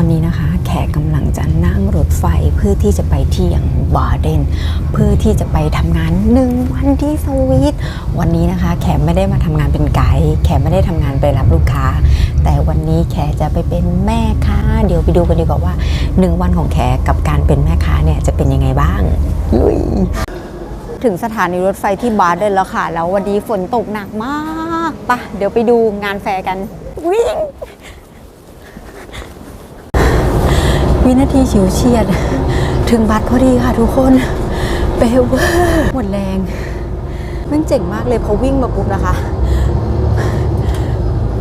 อนนี้นะคะ แขกกำลังจะนั่งรถไฟเพื่อที่จะไปที่อย่างบาเดน เพื่อที่จะไปทำงานหนึ่งวันที่สวีทวันนี้นะคะ แขกไม่ได้มาทำงานเป็นไกด์แขกไม่ได้ทำงานไปรับลูกค้า แต่วันนี้แขกจะไปเป็นแม่ค้า เดี๋ยวไปดูกันดีกว่าว่าหนึ่งวันของแขกกับการเป็นแม่ค้าเนี่ยจะเป็นยังไงบ้างลุยถึงสถานีรถไฟที่บาร์เดนแล้วค่ะ แล้ววันนี้ฝนตกหนักมากปะเดี๋ยวไปดูงานแฟร์กันวิ่ง วินาทีฉิวเฉียด ถึงบัตรพอดีค่ะทุกคนเปเวอร์หมดแรงมันเจ๋งมากเลยพอวิ่งมาปุ๊บนะคะ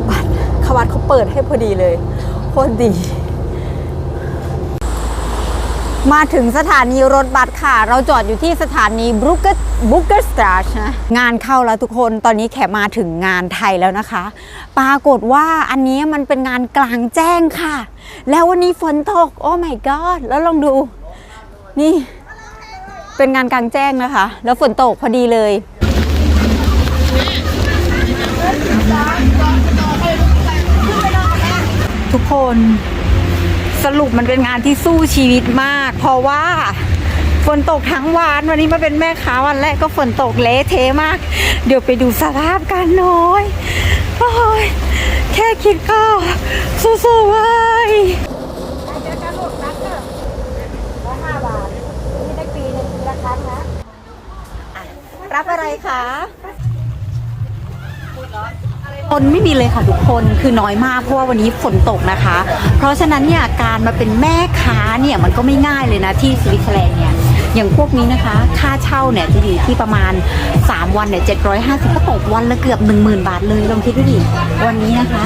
บัตรขวัดเขาเปิดให้พอดีเลยโคตรดี มาถึงสถานีรถบัสค่ะ เราจอดอยู่ที่สถานีบรุกเกอร์บุกเกอร์สตราชนะงานเข้าแล้วทุกคนตอนนี้แขกมาถึงงานไทยแล้วนะคะ ปรากฏว่าอันนี้มันเป็นงานกลางแจ้งค่ะ แล้ววันนี้ฝนตก โอ้ my god แล้วลองดู นี่ เป็นงานกลางแจ้งนะคะ แล้วฝนตกพอดีเลยทุกคน สรุปมันเป็นงานที่สู้ชีวิตมาก เพราะว่าฝนตกทั้งวันวันนี้มาเป็นแม่ค้าวันแรกก็ฝนตกเละเทะมาก เดี๋ยวไปดูสภาพกันหน่อยโอ้ยแค่คิดก็สู้ๆเว้ยรับอะไรคะ นไม่มีเลยค่ะทุกคนคือน้อยมากเพราะว่าวันนี้ฝนตกนะคะ เพราะฉะนั้นเนี่ยการมาเป็นแม่ค้าเนี่ยมันก็ไม่ง่ายเลยนะที่สวิตเซอร์แลนด์เนี่ย อย่างพวกนี้นะคะ ค่าเช่าเนี่ยจะอยู่ที่ประมาณ 3 วันเนี่ย750ก็ตกวันละเกือบ 10,000 บาทเลยลองคิดดูดิวันนี้นะคะ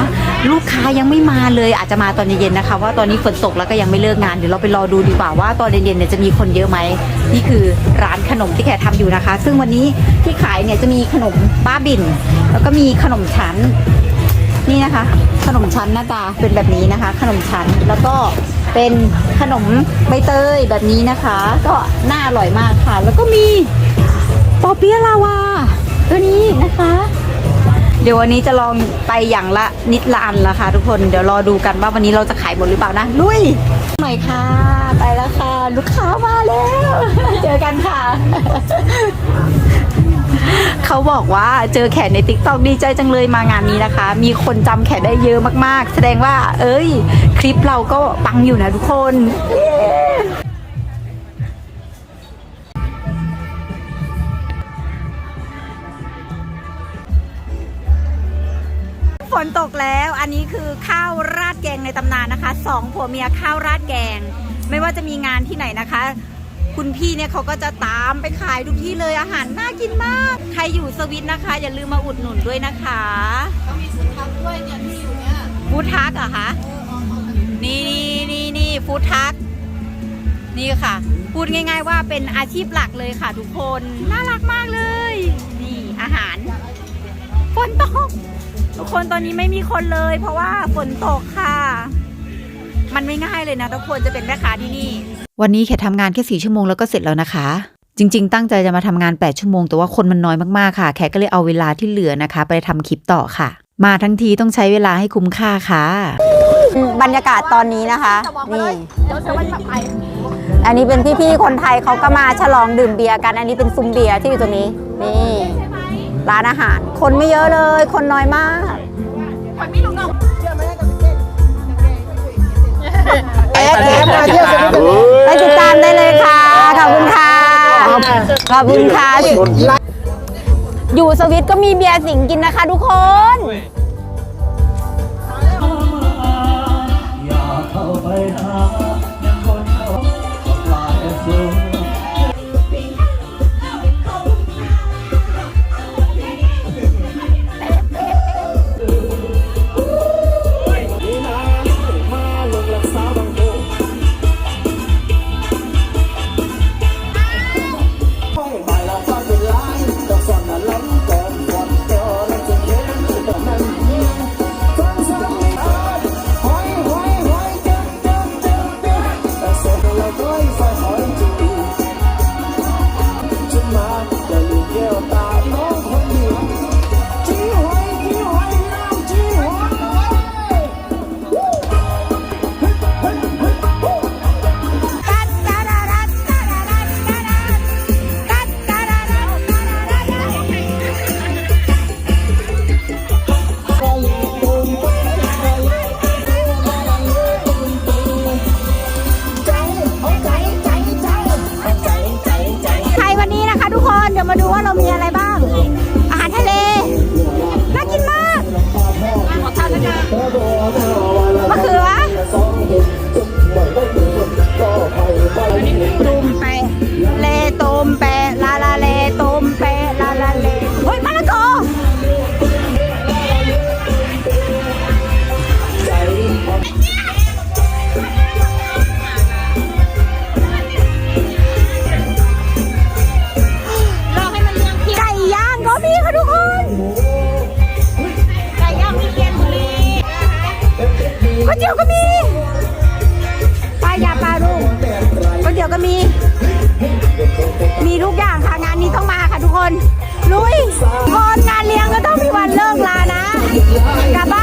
ลูกค้ายังไม่มาเลยอาจจะมาตอนเย็นๆนะคะ ว่าตอนนี้ฝนตกแล้วก็ยังไม่เลิกงานเดี๋ยวเราไปรอดูดีกว่าว่าตอนเย็นๆเนี่ยจะมีคนเยอะไหมนี่คือร้านขนมที่แขกทำอยู่นะคะ ซึ่งวันนี้ที่ขายเนี่ยจะมีขนมบ้าบิน แล้วก็มีขนมชั้น นี่นะคะ ขนมชั้นหน้าตาเป็นแบบนี้นะคะ ขนมชั้นแล้วก็เป็นขนมใบเตยแบบนี้นะคะ ก็น่าอร่อยมากค่ะ แล้วก็มีปอเปี๊ยะลาวาตัวนี้นะคะ เดี๋ยววันนี้จะลองไปอย่างละนิดละอันละค่ะทุกคนเดี๋ยวรอดูกันว่าวันนี้เราจะขายหมดหรือเปล่านะลุยหน่อยค่ะ ไปแล้วค่ะ ลูกค้ามาแล้ว เจอกันค่ะ เขาบอกว่าเจอแขกในติ๊กต็อกดีใจจังเลยมางานนี้นะคะ มีคนจำแขกได้เยอะมากๆ แสดงว่า เอ้ย คลิปเราก็ปังอยู่นะทุกคนฝนตกแล้วอันนี้คือข้าวราดแกงในตำนานนะคะสองผัวเมียข้าวราดแกง ไม่ว่าจะมีงานที่ไหนนะคะ คุณพี่เนี่ยเขาก็จะตามไปขายทุกที่เลยอาหารน่ากินมาก ใครอยู่สวิตนะคะ อย่าลืมมาอุดหนุนด้วยนะคะมีฟู้ดทักด้วยเนี่ยที่อยู่เนี่ยฟู้ดทักเหรอคะนี่นี่นี่ฟู้ดทักนี่ค่ะ พูดง่าย ๆ ว่าเป็นอาชีพหลักเลยค่ะ ทุกคนน่ารักมากเลย นี่อาหารฝนตกทุกคนตอนนี้ไม่มีคนเลย เพราะว่าฝนตกค่ะ มันไม่ง่ายเลยนะทุกคนจะเป็นแม่ค้าที่นี่ วันนี้แค่ทำงานแค่สี่ชั่วโมงแล้วก็เสร็จแล้วนะคะ จริง ๆ ตั้งใจจะมาทำงาน 8 ชั่วโมง แต่ว่าคนมันน้อยมากๆค่ะ แขกก็เลยเอาเวลาที่เหลือนะคะ ไปทำคลิปต่อค่ะ มาทั้งทีต้องใช้เวลาให้คุ้มค่าค่ะ บรรยากาศตอนนี้นะคะนี่อันนี้เป็นพี่ๆคนไทยเขาก็มาฉลองดื่มเบียร์กัน อันนี้เป็นซุ้มเบียร์ที่อยู่ตรงนี้นี่ร้านอาหาร คนไม่เยอะเลย คนน้อยมากเอฟเอฟมาเที่ยวไป ขอบคุณค่ะอยู่สวิตก็มีเบียร์สิงห์กินนะคะทุกคน มาดูว่าเรามีอะไรบ้าง อาหารทะเล น่ากินมากมะเขือ คน ลุยก่นงานเลี้ยงก็ต้องมีวันเลิกลานะกลับบ้าน